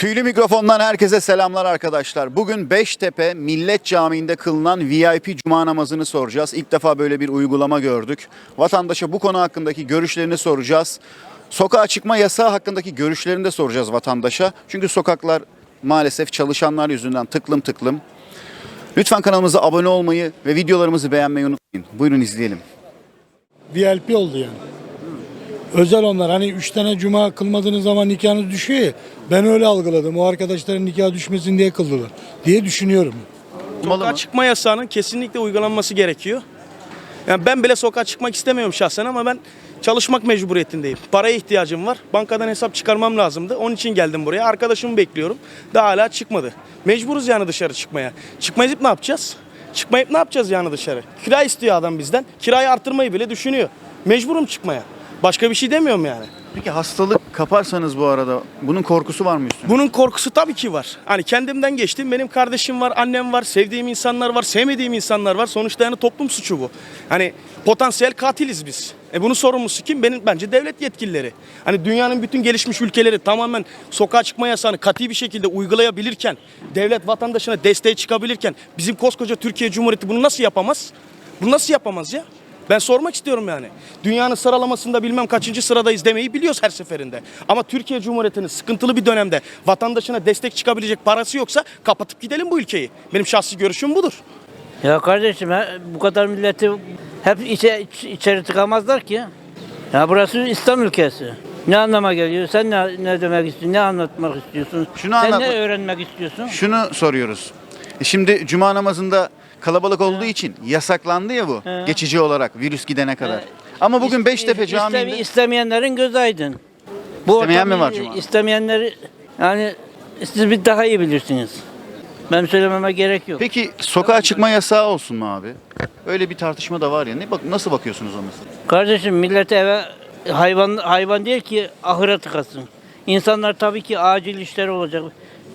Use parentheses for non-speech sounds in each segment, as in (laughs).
Tüylü mikrofondan herkese selamlar arkadaşlar. Bugün Beştepe Millet Camii'nde kılınan VIP cuma namazını soracağız. İlk defa böyle bir uygulama gördük. Vatandaşa bu konu hakkındaki görüşlerini soracağız. Sokağa çıkma yasağı hakkındaki görüşlerini de soracağız vatandaşa. Çünkü sokaklar maalesef çalışanlar yüzünden tıklım tıklım. Lütfen kanalımıza abone olmayı ve videolarımızı beğenmeyi unutmayın. Buyurun izleyelim. VIP oldu yani. Özel onlar. Hani üç tane cuma kılmadığınız zaman nikahınız düşüyor ya. Ben öyle algıladım. O arkadaşların nikah düşmesin diye kıldılar. Diye düşünüyorum. Sokağa çıkma yasağının kesinlikle uygulanması gerekiyor. Yani ben bile sokağa çıkmak istemiyorum şahsen ama ben çalışmak mecburiyetindeyim. Paraya ihtiyacım var. Bankadan hesap çıkarmam lazımdı. Onun için geldim buraya. Arkadaşımı bekliyorum. Daha hala çıkmadı. Mecburuz yani dışarı çıkmaya. Çıkmayıp ne yapacağız? Çıkmayıp ne yapacağız yani dışarı? Kira istiyor adam bizden. Kirayı arttırmayı bile düşünüyor. Mecburum çıkmaya. Başka bir şey demiyorum yani. Peki hastalık kaparsanız bu arada bunun korkusu var mı üstünde? Bunun korkusu tabii ki var. Hani kendimden geçtim. Benim kardeşim var, annem var, sevdiğim insanlar var, sevmediğim insanlar var. Sonuçta yani toplum suçu bu. Hani potansiyel katiliz biz. E bunun sorumlusu kim? Benim bence devlet yetkilileri. Hani dünyanın bütün gelişmiş ülkeleri tamamen sokağa çıkma yasağını katı bir şekilde uygulayabilirken, devlet vatandaşına desteğe çıkabilirken bizim koskoca Türkiye Cumhuriyeti bunu nasıl yapamaz? Bunu nasıl yapamaz ya? Ben sormak istiyorum yani. Dünyanın sıralamasında bilmem kaçıncı sıradayız demeyi biliyoruz her seferinde. Ama Türkiye Cumhuriyeti'nin sıkıntılı bir dönemde vatandaşına destek çıkabilecek parası yoksa kapatıp gidelim bu ülkeyi. Benim şahsi görüşüm budur. Ya kardeşim he, bu kadar milleti hep içe, iç- içeri tıkamazlar ki. Ya burası İslam ülkesi. Ne anlama geliyor? Sen ne, ne demek istiyorsun? Ne anlatmak istiyorsun? Şunu Sen anlatmak- ne öğrenmek istiyorsun? Şunu soruyoruz. E Şimdi cuma namazında kalabalık olduğu için yasaklandı ya bu He. geçici olarak virüs gidene kadar. Ama bugün Beştepe istemi- Camii'nde istemeyenlerin göz aydın. Bu İstemeyen mi ortamı var Cuma? İstemeyenleri yani siz bir daha iyi bilirsiniz. Ben söylememe gerek yok. Peki sokağa çıkma yasağı olsun mu abi? Öyle bir tartışma da var ya. Ne bak nasıl bakıyorsunuz ona? Kardeşim millete eve hayvan hayvan değil ki ahıra tıkasın. İnsanlar tabii ki acil işleri olacak.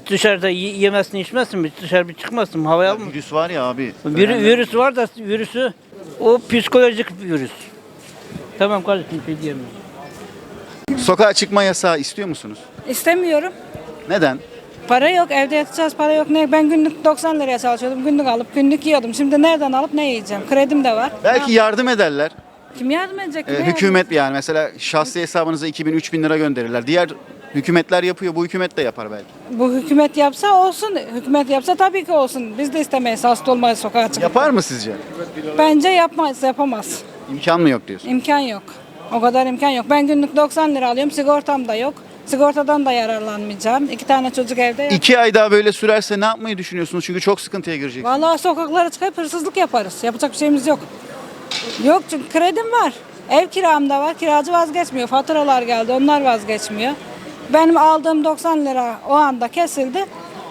Dışarıda y- yemesin içmesin mi? Dışarı bir çıkmasın mı? Havaya mı? Virüs var ya abi. Önemli. virüs var da virüsü o psikolojik virüs. Tamam kardeşim bir şey diyemiyorum. Sokağa çıkma yasağı istiyor musunuz? İstemiyorum. Neden? Para yok, evde yatacağız para yok. Ne? Ben günlük 90 liraya çalışıyordum. Günlük alıp günlük yiyordum. Şimdi nereden alıp ne yiyeceğim? Kredim de var. Belki yardım ederler. Kim yardım edecek? Ee, yardım hükümet yani mesela şahsi hesabınıza 2000-3000 lira gönderirler. Diğer hükümetler yapıyor. Bu hükümet de yapar belki. Bu hükümet yapsa olsun. Hükümet yapsa tabii ki olsun. Biz de istemeyiz hasta olmayı sokağa çıkıp. Yapar mı sizce? Bence yapmaz, yapamaz. İmkan mı yok diyorsun? İmkan yok. O kadar imkan yok. Ben günlük 90 lira alıyorum. Sigortam da yok. Sigortadan da yararlanmayacağım. İki tane çocuk evde. yok. İki ay daha böyle sürerse ne yapmayı düşünüyorsunuz? Çünkü çok sıkıntıya gireceksiniz. Vallahi sokaklara çıkıp hırsızlık yaparız. Yapacak bir şeyimiz yok. Yok çünkü kredim var. Ev kiram da var. Kiracı vazgeçmiyor. Faturalar geldi. Onlar vazgeçmiyor. Benim aldığım 90 lira o anda kesildi.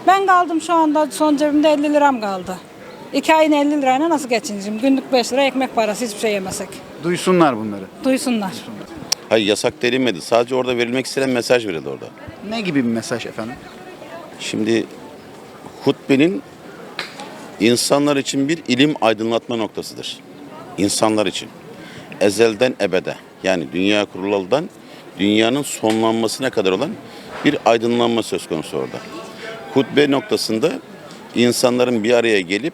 Ben kaldım şu anda son cebimde 50 liram kaldı. İki ayın 50 lirayla nasıl geçineceğim? Günlük 5 lira ekmek parası hiçbir şey yemesek. Duysunlar bunları. Duysunlar. Hayır yasak denilmedi. Sadece orada verilmek istenen mesaj verildi orada. Ne gibi bir mesaj efendim? Şimdi hutbenin insanlar için bir ilim aydınlatma noktasıdır. İnsanlar için. Ezelden ebede yani dünya kurululdan dünyanın sonlanmasına kadar olan bir aydınlanma söz konusu orada. Hutbe noktasında insanların bir araya gelip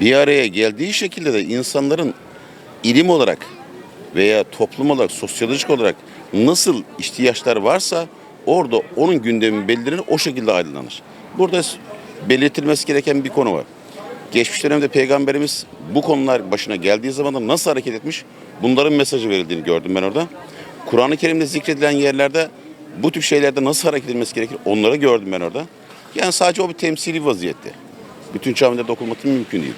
bir araya geldiği şekilde de insanların ilim olarak veya toplum olarak, sosyolojik olarak nasıl ihtiyaçlar varsa orada onun gündemi belirlenir, o şekilde aydınlanır. Burada belirtilmesi gereken bir konu var. Geçmiş dönemde Peygamberimiz bu konular başına geldiği zaman nasıl hareket etmiş, bunların mesajı verildiğini gördüm ben orada. Kur'an-ı Kerim'de zikredilen yerlerde bu tip şeylerde nasıl hareket edilmesi gerekir, onları gördüm ben orada. Yani sadece o bir temsili vaziyette. Bütün camilerde okunması mümkün değil.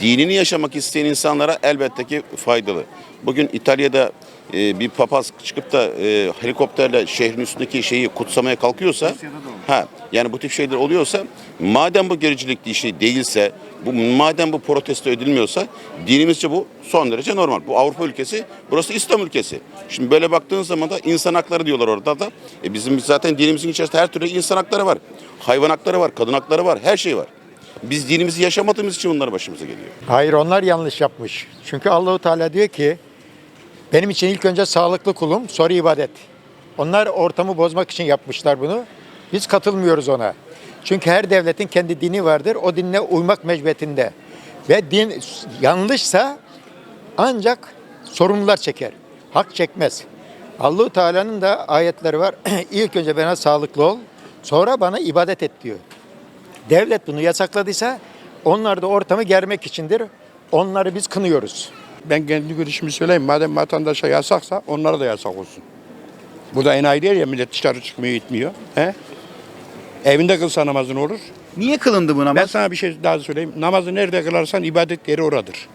Dinini yaşamak isteyen insanlara elbette ki faydalı. Bugün İtalya'da e, bir papaz çıkıp da e, helikopterle şehrin üstündeki şeyi kutsamaya kalkıyorsa, ha yani bu tip şeyler oluyorsa, madem bu gericilik şey değilse, bu madem bu protesto edilmiyorsa, dinimizce bu son derece normal. Bu Avrupa ülkesi, burası İslam ülkesi. Şimdi böyle baktığın zaman da insan hakları diyorlar orada da. E bizim zaten dinimizin içerisinde her türlü insan hakları var. Hayvan hakları var, kadın hakları var, her şey var. Biz dinimizi yaşamadığımız için bunlar başımıza geliyor. Hayır onlar yanlış yapmış. Çünkü Allahu Teala diyor ki benim için ilk önce sağlıklı kulum sonra ibadet. Onlar ortamı bozmak için yapmışlar bunu. Biz katılmıyoruz ona. Çünkü her devletin kendi dini vardır. O dinine uymak mecburiyetinde. Ve din yanlışsa ancak sorumlular çeker. Hak çekmez. Allahu Teala'nın da ayetleri var. (clears throat) İlk önce bana sağlıklı ol, sonra bana ibadet et diyor. Devlet bunu yasakladıysa onlar da ortamı germek içindir. Onları biz kınıyoruz. Ben kendi görüşümü söyleyeyim. Madem vatandaşa yasaksa onlara da yasak olsun. Bu da enayi değil ya millet dışarı çıkmıyor gitmiyor. He? Evinde kılsa namazın olur. Niye kılındı bu Ben namaz? sana bir şey daha söyleyeyim. Namazı nerede kılarsan ibadet yeri oradır.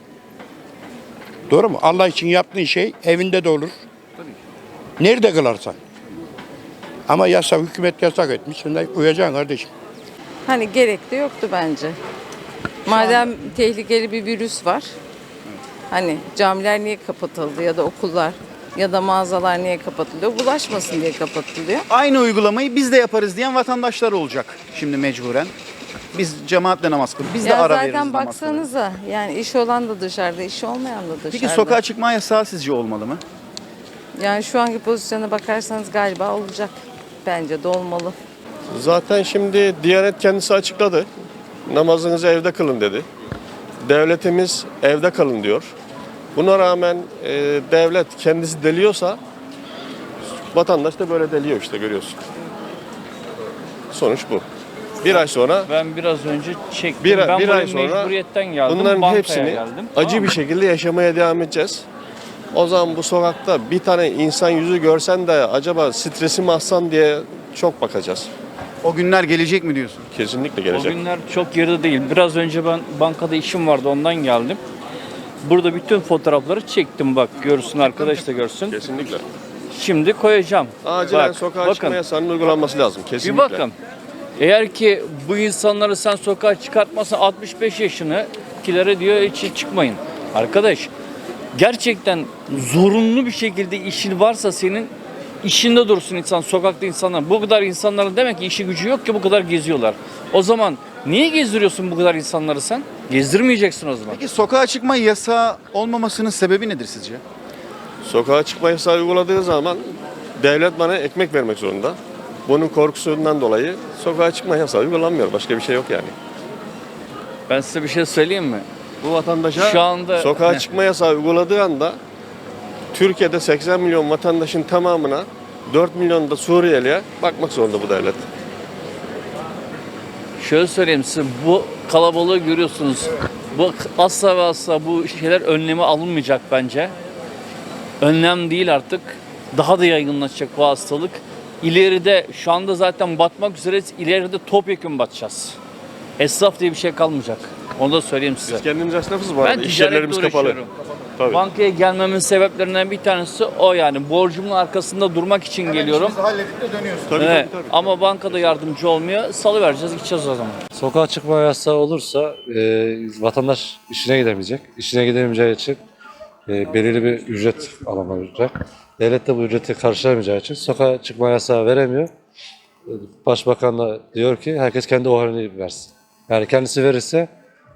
Doğru mu? Allah için yaptığın şey evinde de olur. Nerede kılarsan. Ama yasak, hükümet yasak etmiş. Sen de uyacaksın kardeşim. Hani gerek de yoktu bence. Madem tehlikeli bir virüs var. Hani camiler niye kapatıldı ya da okullar ya da mağazalar niye kapatılıyor? Bulaşmasın diye kapatılıyor. Aynı uygulamayı biz de yaparız diyen vatandaşlar olacak şimdi mecburen. Biz cemaatle namaz kılıyoruz. Biz de ara veririz zaten namaz kılıyoruz. baksanıza yani iş olan da dışarıda, iş olmayan da dışarıda. Peki sokağa çıkma yasağı sizce olmalı mı? Yani şu anki pozisyona bakarsanız galiba olacak. Bence de olmalı. Zaten şimdi Diyanet kendisi açıkladı. Namazınızı evde kılın dedi. Devletimiz evde kalın diyor. Buna rağmen e, devlet kendisi deliyorsa vatandaş da böyle deliyor işte görüyorsun. Sonuç bu. Bir ay sonra Ben biraz önce çektim. bir, ben bir ay sonra mecburiyetten geldim. bunların hepsini geldim. acı Tamam bir şekilde yaşamaya devam edeceğiz. O zaman bu sokakta bir tane insan yüzü görsen de acaba stresi mi atsan diye çok bakacağız. O günler gelecek mi diyorsun? Kesinlikle O gelecek. günler çok geride değil. Biraz önce ben bankada işim vardı ondan geldim. Burada bütün fotoğrafları çektim bak görsün arkadaş da görsün. Kesinlikle. Şimdi koyacağım. Acilen Bak, sokağa bakın, çıkma yasağının uygulanması lazım. Kesinlikle. Bir bakın. Eğer ki bu insanları sen sokağa çıkartmasa 65 yaşındakilere diyor hiç çıkmayın. Arkadaş gerçekten zorunlu bir şekilde işin varsa senin işinde dursun insan sokakta insanlar. Bu kadar insanların demek ki işi gücü yok ki bu kadar geziyorlar. O zaman niye gezdiriyorsun bu kadar insanları sen? Gezdirmeyeceksin o zaman. Peki sokağa çıkma yasağı olmamasının sebebi nedir sizce? Sokağa çıkma yasağı uyguladığı zaman devlet bana ekmek vermek zorunda. Bunun korkusundan dolayı sokağa çıkma yasağı uygulanmıyor. Başka bir şey yok yani. Ben size bir şey söyleyeyim mi? Bu vatandaşa Şu anda- sokağa çıkma yasağı uyguladığı anda Türkiye'de 80 milyon vatandaşın tamamına 4 milyon da Suriyeli'ye bakmak zorunda bu devlet. Şöyle söyleyeyim size bu kalabalığı görüyorsunuz. Bu asla ve asla bu şeyler önlemi alınmayacak bence. Önlem değil artık. Daha da yaygınlaşacak bu hastalık. İleride şu anda zaten batmak üzereyiz. İleride topyekun batacağız. Esnaf diye bir şey kalmayacak. Onu da söyleyeyim size. Biz kendimiz esnafız bu arada. Ben İş yerlerimiz kapalı. uğraşıyorum. Tabii. Bankaya gelmemin sebeplerinden bir tanesi o yani. Borcumun arkasında durmak için geliyorum. halledip de dönüyorsun. Tabii, Evet. tabii, tabii. Ama bankada yardımcı olmuyor. Salı vereceğiz, gideceğiz o zaman. Sokağa çıkma yasağı olursa e, vatandaş işine gidemeyecek. İşine gidemeyeceği için e, belirli bir ücret alamayacak. Devlet de bu ücreti karşılayamayacağı için sokağa çıkma yasağı veremiyor. Başbakan da diyor ki herkes kendi o halini versin. Yani kendisi verirse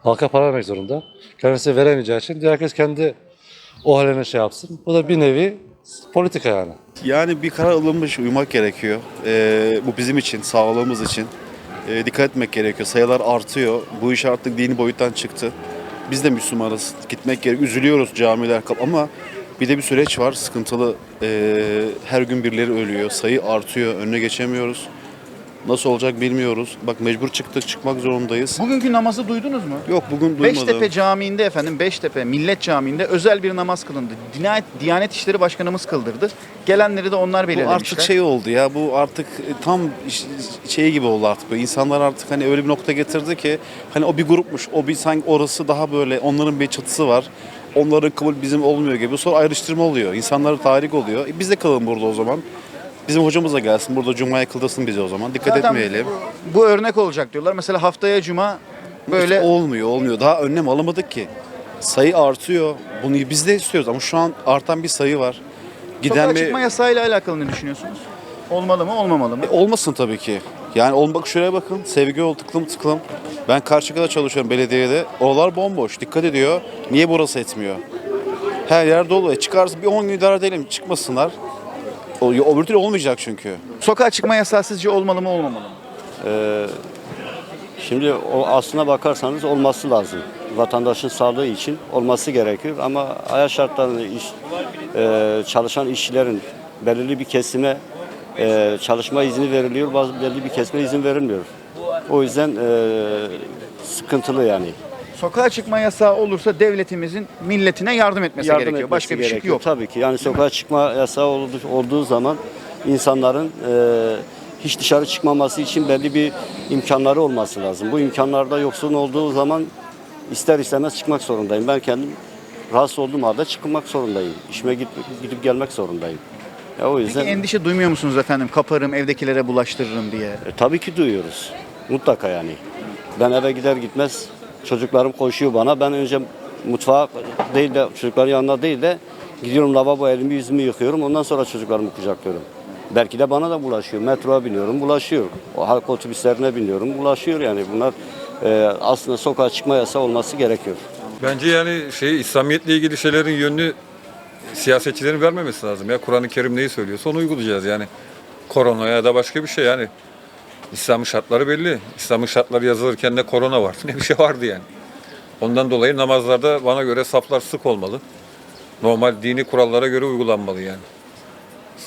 halka para vermek zorunda. Kendisi veremeyeceği için herkes kendi o haline şey yapsın. Bu da bir nevi politika yani. Yani bir karar alınmış, uymak gerekiyor. Ee, bu bizim için, sağlığımız için. Ee, dikkat etmek gerekiyor. Sayılar artıyor. Bu iş artık dini boyuttan çıktı. Biz de Müslümanız. Gitmek gerekiyor. Üzülüyoruz camiler kap ama bir de bir süreç var. Sıkıntılı. Ee, her gün birileri ölüyor. Sayı artıyor. Önüne geçemiyoruz. Nasıl olacak bilmiyoruz. Bak mecbur çıktık, çıkmak zorundayız. Bugünkü namazı duydunuz mu? Yok bugün duymadım. Beştepe Camii'nde efendim Beştepe Millet Camii'nde özel bir namaz kılındı. Diyanet, Diyanet İşleri Başkanımız kıldırdı. Gelenleri de onlar Bu belirlemişler. artık şey oldu ya bu artık tam iş- şey gibi oldu artık böyle insanlar artık hani öyle bir nokta getirdi ki hani o bir grupmuş o bir sanki orası daha böyle onların bir çatısı var onların kabul bizim olmuyor gibi sonra ayrıştırma oluyor insanlara tahrik oluyor e biz de kalalım burada o zaman bizim hocamız da gelsin burada Cuma'ya kıldırsın bizi o zaman dikkat Zaten etmeyelim. Bu, bu örnek olacak diyorlar. Mesela haftaya cuma böyle İşte olmuyor olmuyor daha önlem alamadık ki sayı artıyor bunu biz de istiyoruz ama şu an artan bir sayı var. sokağa bir- çıkma yasağıyla alakalı ne düşünüyorsunuz? Olmalı mı olmamalı mı? E, olmasın tabii ki. Yani ol bak şuraya bakın. Sevgi yol tıklım tıklım. Ben Karşıyaka'da çalışıyorum belediyede. Oralar bomboş. Dikkat ediyor. Niye burası etmiyor? Her yer dolu. E çıkarsa bir 10 gün idare edelim. Çıkmasınlar. O, öbür türlü olmayacak çünkü. Sokağa çıkma yasağı sizce olmalı mı olmamalı mı? Ee, şimdi o aslına bakarsanız olması lazım. Vatandaşın sağlığı için olması gerekiyor ama hayat şartlarında iş, e, çalışan işçilerin belirli bir kesime e, çalışma izni veriliyor, bazı belirli bir kesime izin verilmiyor. O yüzden e, sıkıntılı yani. Sokağa çıkma yasağı olursa devletimizin milletine yardım etmesi Yardım gerekiyor. etmesi Başka bir şey gerekiyor. yok. Tabii ki yani sokağa çıkma yasağı olduğu, olduğu zaman insanların e, hiç dışarı çıkmaması için belli bir imkanları olması lazım. Bu imkanlarda yoksun olduğu zaman ister istemez çıkmak zorundayım. Ben kendim rahatsız olduğum halde çıkmak zorundayım. İşime gidip, gidip gelmek zorundayım. Ya o yüzden Peki endişe duymuyor musunuz efendim? Kaparım, evdekilere bulaştırırım diye. e, tabii ki duyuyoruz. Mutlaka yani. Ben eve gider gitmez çocuklarım koşuyor bana. Ben önce mutfağa değil de çocukların yanına değil de gidiyorum lavabo elimi yüzümü yıkıyorum. Ondan sonra çocuklarımı kucaklıyorum. Belki de bana da bulaşıyor. Metroya biniyorum, bulaşıyor. O halk otobüslerine biniyorum, bulaşıyor yani. Bunlar e, aslında sokağa çıkma yasağı olması gerekiyor. Bence yani şey İslamiyetle ilgili şeylerin yönünü siyasetçilerin vermemesi lazım. Ya Kur'an-ı Kerim neyi söylüyorsa onu uygulayacağız yani. Korona ya da başka bir şey yani. İslam'ın şartları belli. İslam'ın şartları yazılırken ne korona var (laughs) ne bir şey vardı yani. Ondan dolayı namazlarda bana göre saflar sık olmalı. Normal dini kurallara göre uygulanmalı yani.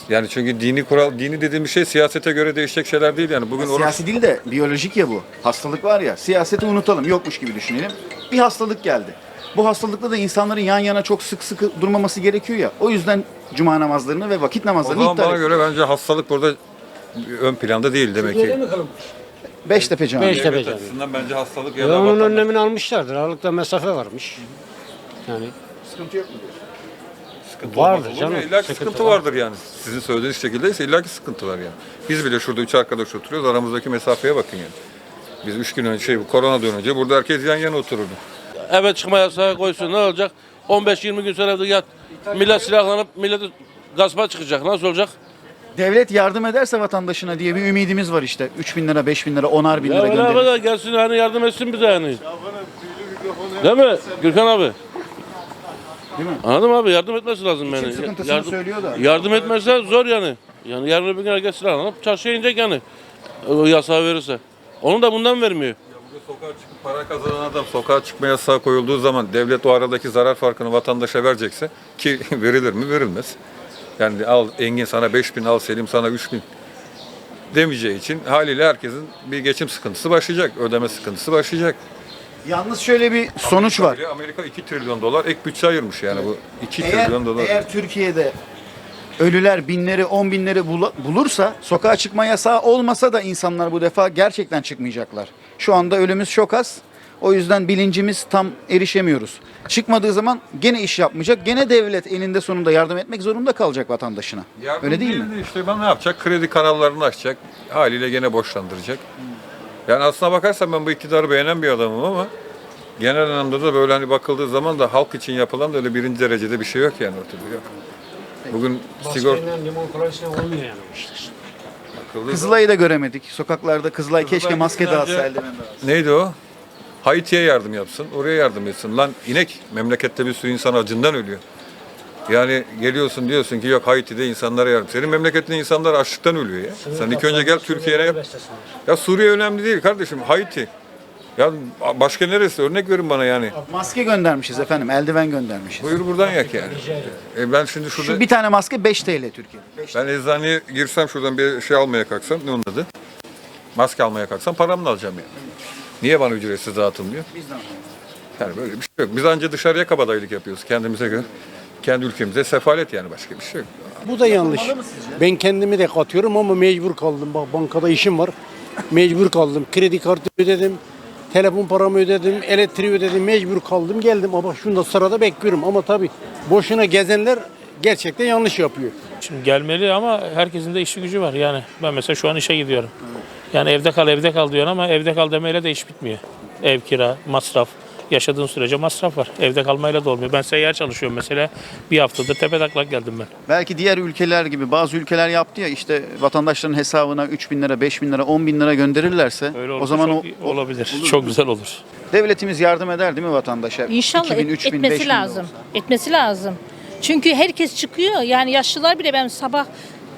Yani çünkü dini kural, dini dediğim şey siyasete göre değişecek şeyler değil yani. Bugün Siyasi değil de biyolojik ya bu. Hastalık var ya. Siyaseti unutalım. Yokmuş gibi düşünelim. Bir hastalık geldi. Bu hastalıkta da insanların yan yana çok sık sık durmaması gerekiyor ya. O yüzden cuma namazlarını ve vakit namazlarını iptal bana göre bence hastalık burada ön planda değil demek ki. Beştepe Camii. Beştepe Devlet Camii. açısından bence hastalık ya da onun vatandaş- önlemini almışlardır. Aralıkta mesafe varmış. Yani Sıkıntı yok mu? Sıkıntı Vardır olmaz olur canım, mu? İlla ki sıkıntı sıkıntı var. vardır yani. Sizin söylediğiniz şekildeyse illa ki sıkıntı var yani. Biz bile şurada üç arkadaş oturuyoruz. Aramızdaki mesafeye bakın yani. Biz üç gün önce, şey, bu koronadan önce burada herkes yan yana otururdu. eve çıkma yasağı koysun ne olacak? 15-20 gün sonra evde yat. Millet silahlanıp milleti gaspa çıkacak. Nasıl olacak? Devlet yardım ederse vatandaşına diye bir ümidimiz var işte. 3 bin lira, 5 bin lira, 10'ar bin Ya lira öyle gönderir. kadar gelsin hani yardım etsin bize yani. Değil mi Gürkan abi? Değil mi? Anladım abi yardım etmesi lazım yani. sıkıntısını yardım, söylüyor da. Yardım etmezse zor yani. Yani yarın öbür gün herkes silahlanıp çarşıya inecek yani. O yasağı verirse. Onu da bundan vermiyor. Sokağa çıkıp para kazanan adam sokağa çıkma yasağı koyulduğu zaman devlet o aradaki zarar farkını vatandaşa verecekse ki (laughs) verilir mi verilmez. Yani al Engin sana 5 bin al Selim sana 3 bin demeyeceği için haliyle herkesin bir geçim sıkıntısı başlayacak. Ödeme sıkıntısı başlayacak. Yalnız şöyle bir sonuç var. Amerika 2 trilyon dolar ek bütçe ayırmış yani bu 2 Eğer, trilyon dolar. eğer Türkiye'de ölüler binleri, on binleri bulursa sokağa çıkma yasağı olmasa da insanlar bu defa gerçekten çıkmayacaklar. Şu anda ölümümüz çok az. O yüzden bilincimiz tam erişemiyoruz. Çıkmadığı zaman gene iş yapmayacak. Gene devlet eninde sonunda yardım etmek zorunda kalacak vatandaşına. Yardım Öyle değil mi? de işte ben ne yapacak? Kredi kanallarını açacak. Haliyle gene borçlandıracak. Yani aslına bakarsan ben bu iktidarı beğenen bir adamım ama genel anlamda da böyle hani bakıldığı zaman da halk için yapılan da öyle birinci derecede bir şey yok yani ortada yok. Bugün sigorta limon kolaysa olmuyor yani bu işler. Kızılay'ı da göremedik. Sokaklarda Kızılay keşke maske dağıtsa eldiven dağıtsa. Neydi o? Haiti'ye yardım yapsın, oraya yardım etsin. Lan inek, memlekette bir sürü insan acından ölüyor. Yani geliyorsun diyorsun ki yok Haiti'de insanlara yardım. Senin memleketinde insanlar açlıktan ölüyor ya. Sen ilk önce gel Türkiye'ne yap. Ya Suriye önemli değil kardeşim. Haiti. Ya başka neresi? Örnek verin bana yani. Maske göndermişiz efendim. Eldiven göndermişiz. Buyur buradan yak yani. E ben şimdi şurada Şu bir tane maske 5 TL Türkiye'de. Ben eczaneye girsem şuradan bir şey almaya kalksam ne onun adı? Maske almaya kalksam paramla alacağım yani. Niye bana ücretsiz dağıtılmıyor? Yani böyle bir şey yok. Biz anca dışarıya kabadayılık yapıyoruz kendimize göre. Kendi ülkemize sefalet yani başka bir şey yok. Bu da yanlış. Ben kendimi de katıyorum ama mecbur kaldım. Bak bankada işim var. Mecbur kaldım. Kredi kartı ödedim. Telefon paramı ödedim. Elektriği ödedim. Mecbur kaldım. Geldim ama şunu da sırada bekliyorum. Ama tabii boşuna gezenler gerçekten yanlış yapıyor. Şimdi gelmeli ama herkesin de işi gücü var. Yani ben mesela şu an işe gidiyorum. Yani evde kal evde kal diyorsun ama evde kal demeyle de iş bitmiyor. Ev kira, masraf. Yaşadığın sürece masraf var. Evde kalmayla da olmuyor. Ben seyyar çalışıyorum mesela. Bir haftadır tepetaklak geldim ben. Belki diğer ülkeler gibi bazı ülkeler yaptı ya işte vatandaşların hesabına 3 bin lira, 5 bin lira, 10 bin lira gönderirlerse Öyle o olursa zaman o, çok o- olabilir. çok güzel olur. devletimiz yardım eder değil mi vatandaşa? İnşallah 2000, et- 3000, etmesi 5000 lira lazım. olsa. Etmesi lazım. Çünkü herkes çıkıyor. Yani yaşlılar bile ben sabah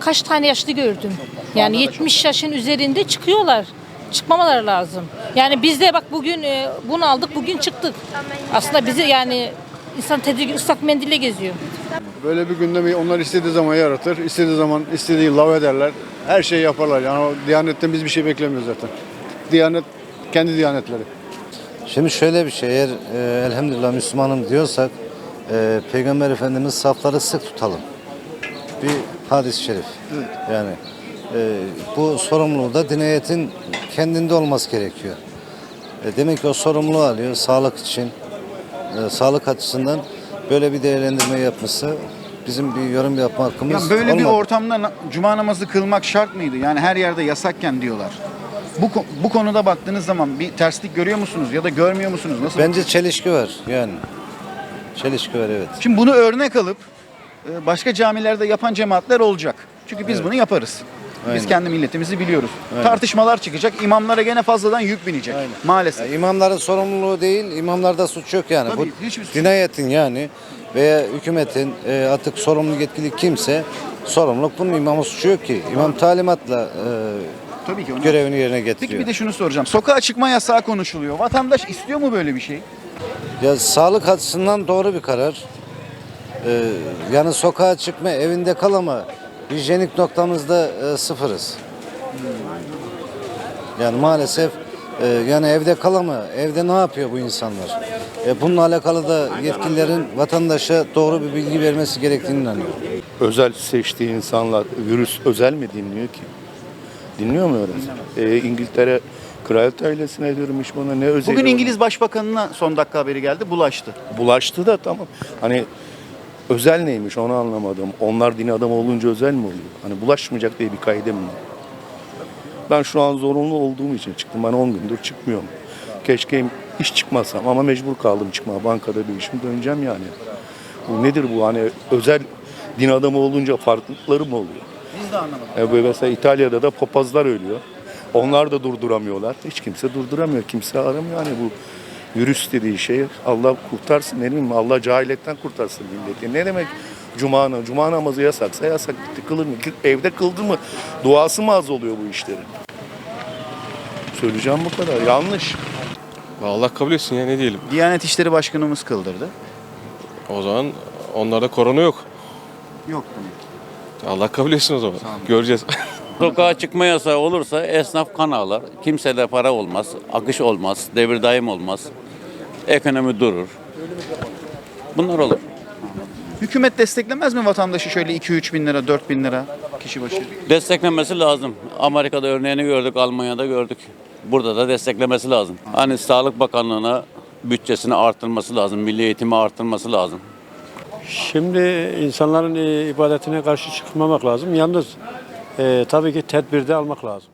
kaç tane yaşlı gördüm. Yani 70 yaşın üzerinde çıkıyorlar. Çıkmamaları lazım. Yani biz de bak bugün e, bunu aldık, bugün çıktık. Aslında bizi yani insan tedirgin ıslak mendille geziyor. Böyle bir gündemi onlar istediği zaman yaratır, istediği zaman istediği lav ederler. Her şeyi yaparlar. Yani o Diyanet'ten biz bir şey beklemiyoruz zaten. Diyanet kendi diyanetleri. Şimdi şöyle bir şey, eğer e, elhamdülillah Müslümanım diyorsak e, Peygamber Efendimiz safları sık tutalım. Bir hadis-i şerif. Yani e, bu sorumluluğu da dinayetin kendinde olması gerekiyor. E, demek ki o sorumluluğu alıyor sağlık için, e, sağlık açısından böyle bir değerlendirme yapmışsa bizim bir yorum yapma hakkımız Ya böyle bir olmadı. ortamda na- cuma namazı kılmak şart mıydı? Yani her yerde yasakken diyorlar. Bu ko- bu konuda baktığınız zaman bir terslik görüyor musunuz ya da görmüyor musunuz? Nasıl? Bence çelişki var yani. Çelişki var evet. Şimdi bunu örnek alıp e, başka camilerde yapan cemaatler olacak. Çünkü biz bunu yaparız. Biz Aynen. kendi milletimizi biliyoruz. Aynen. Tartışmalar çıkacak. imamlara gene fazladan yük binecek. Maalesef. Ya imamların sorumluluğu değil, imamlarda suç yok yani. Tabii, Bu hiçbir suç dinayetin yani veya hükümetin e, artık sorumlu yetkili kimse sorumluluk bunun imamın suçu yok ki. İmam talimatla e, Tabii ki görevini yerine Peki getiriyor. bir de şunu soracağım. Sokağa çıkma yasağı konuşuluyor. Vatandaş istiyor mu böyle bir şey? Ya sağlık açısından doğru bir karar. E, yani sokağa çıkma, evinde kal ama hijyenik noktamızda e, sıfırız. Yani maalesef e, yani evde kal ama evde ne yapıyor bu insanlar? E, bununla alakalı da yetkililerin vatandaşa doğru bir bilgi vermesi gerektiğini inanıyorum. Özel seçtiği insanlar virüs özel mi dinliyor ki? Dinliyor mu öyle? Ee, İngiltere kraliyet ailesine diyorum hiç bana ne özel. Bugün İngiliz Başbakanı'na son dakika haberi geldi. Bulaştı. Bulaştı da tamam. Hani özel neymiş onu anlamadım. Onlar din adamı olunca özel mi oluyor? Hani bulaşmayacak diye bir kaide mi var? Ben şu an zorunlu olduğum için çıktım. Ben 10 gündür çıkmıyorum. Keşke hiç çıkmasam ama mecbur kaldım çıkmaya. Bankada bir işim döneceğim yani. Bu nedir bu hani özel din adamı olunca farklılıkları mı oluyor? Biz de anlamadık. E mesela İtalya'da da papazlar ölüyor. Onlar da durduramıyorlar. Hiç kimse durduramıyor. Kimse aramıyor. Yani bu virüs dediği şey Allah kurtarsın ne bileyim Allah cahilletten kurtarsın milleti. Ne demek cuma, namazı? cuma namazı yasaksa yasak bitti. Kılır mı? Evde kıldı mı duası mı az oluyor bu işlerin? Söyleyeceğim bu kadar. Yanlış. Allah kabul etsin ya ne diyelim. Diyanet İşleri Başkanımız kıldırdı. O zaman onlarda korona yok. Yok demek. Allah kabul etsin o zaman. Göreceğiz. (laughs) Sokağa çıkma yasağı olursa esnaf kan ağlar. Kimsede para olmaz, akış olmaz, devir daim olmaz. Ekonomi durur. Bunlar olur. Hükümet desteklemez mi vatandaşı şöyle 2-3 bin lira, 4 bin lira kişi başı? Desteklenmesi lazım. Amerika'da örneğini gördük, Almanya'da gördük. Burada da desteklemesi lazım. Hani Sağlık Bakanlığı'na bütçesini artırması lazım, milli eğitimi artırması lazım. Şimdi insanların e, ibadetine karşı çıkmamak lazım. Yalnız e, tabii ki tedbirde almak lazım.